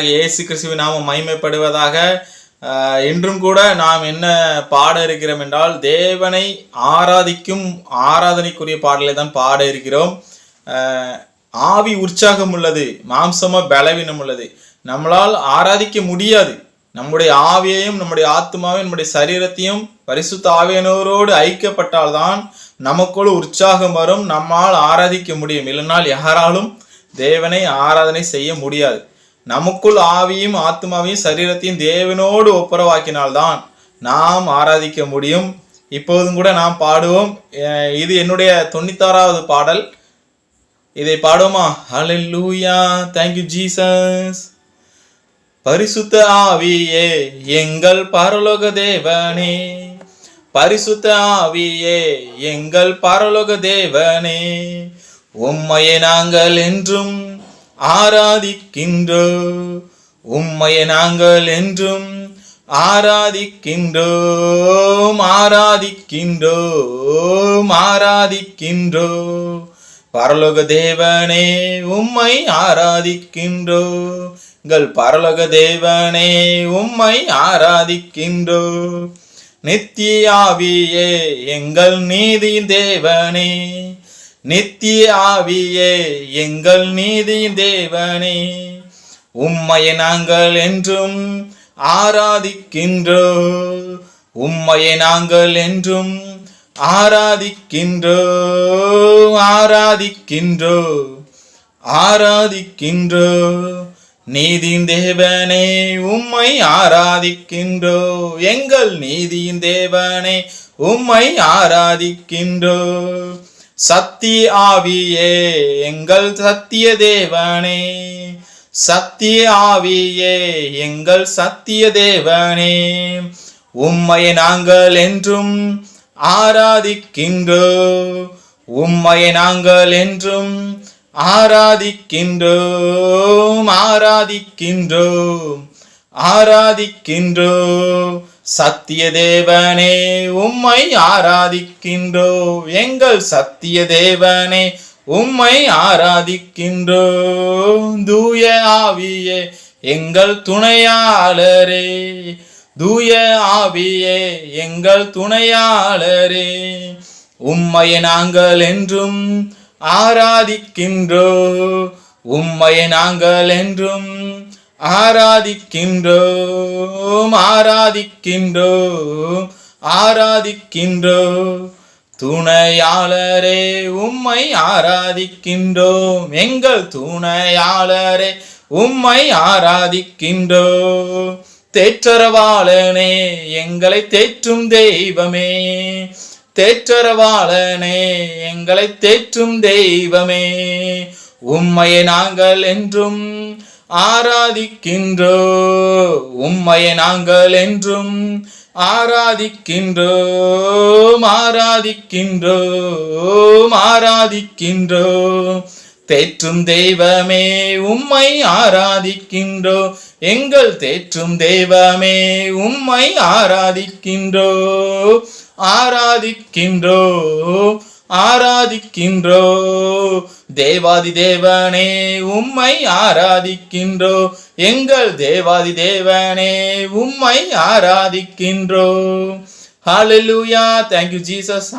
இயேசு கிறிஸ்துவின் நாமம் மகிமைப்படுவதாக இன்றும் கூட நாம் என்ன பாட இருக்கிறோம் என்றால் தேவனை ஆராதிக்கும் ஆராதனைக்குரிய பாடலை தான் பாட இருக்கிறோம். ஆவி உற்சாகம் உள்ளது மாம்சமோ பலவீனம் உள்ளது. நம்மளால் ஆராதிக்க முடியாது. நம்முடைய ஆவியையும் நம்முடைய ஆத்மாவையும் நம்முடைய சரீரத்தையும் பரிசுத்த ஆவியனோரோடு ஐக்கியப்பட்டால்தான் நமக்குள் உற்சாகம் வரும். நம்மால் ஆராதிக்க முடியும். இல்லைனால் யாராலும் தேவனை ஆராதனை செய்ய முடியாது. நமக்குள் ஆவியும் ஆத்மாவையும் சரீரத்தையும் தேவனோடு ஒப்புரவாக்கினால்தான் நாம் ஆராதிக்க முடியும். இப்போதும் கூட நாம் பாடுவோம். இது என்னுடைய தொண்ணூத்தாறாவது பாடல். இதை பாடுவோமா? ஹalleluya லூயா தேங்க்யூ ஜீசஸ் பரிசுத்த ஆவியே எங்கள் பரலோக தேவனே. பரிசுத்த ஆவியே எங்கள் பரலோக தேவனே. உம்மையே நாங்கள் என்றும் ஆராதிக்கின்றோ. உம்மையை நாங்கள் என்றும் ஆராதிக்கின்றோம் ஆராதிக்கின்றோம் ஆராதிக்கின்றோ பரலோக தேவனே உம்மை ஆராதிக்கின்றோ எங்கள் பரலோக தேவனே உம்மை ஆராதிக்கின்றோ நித்தியாவியே எங்கள் நீதி தேவனே. நித்திய ஆவியே எங்கள் நீதி தேவனே. உம்மையை நாங்கள் என்றும் ஆராதிக்கின்றோ உம்மையை நாங்கள் என்றும் ஆராதிக்கின்றோ ஆராதிக்கின்றோ ஆராதிக்கின்றோ நீதியின் தேவனே உம்மை ஆராதிக்கின்றோ எங்கள் நீதியின் தேவனே உம்மை ஆராதிக்கின்றோ சத்தி ஆவியே எங்கள் சத்திய தேவனே. சத்திய ஆவியே எங்கள் சத்திய தேவனே. உம்மையை நாங்கள் என்றும் ஆராதிக்கின்றோ. உம்மையை நாங்கள் என்றும் ஆராதிக்கின்றோம் ஆராதிக்கின்றோம். ஆராதிக்கின்றோம். சத்திய தேவனே உம்மை ஆராதிக்கின்றோ. எங்கள் சத்திய தேவனே உம்மை ஆராதிக்கின்றோ. தூய ஆவியே எங்கள் துணையாளரே. தூய ஆவியே எங்கள் துணையாளரே. உம்மையை நாங்கள் என்றும் ஆராதிக்கின்றோ. உம்மையை நாங்கள் என்றும் ஆராதிக்கின்றோம் ஆராதிக்கின்றோம் ஆராதிக்கின்றோ துணையாளரே உம்மை ஆராதிக்கின்றோம். எங்கள் துணையாளரே உம்மை ஆராதிக்கின்றோ தேற்றரவாளனே எங்களை தேற்றும் தெய்வமே. தேற்றரவாளனே எங்களை தேற்றும் தெய்வமே. உம்மையை நாங்கள் என்றும் ஆராதிக்கின்றோ. உம்மையை நாங்கள் என்றும் ஆராதிக்கின்றோம் ஆராதிக்கின்றோம் ஆராதிக்கின்றோ. தேற்றும் தெய்வமே உம்மை ஆராதிக்கின்றோ. எங்கள் தேற்றும் தெய்வமே உம்மை ஆராதிக்கின்றோ. ஆராதிக்கின்றோ. ஆராதிக்கின்றோ? தேவாதி தேவனே உம்மை ஆராதிக்கின்றோ? எங்கள் தேவாதி தேவனே உம்மை ஆராதிக்கின்றோ? ஹalleluya thank you jesus.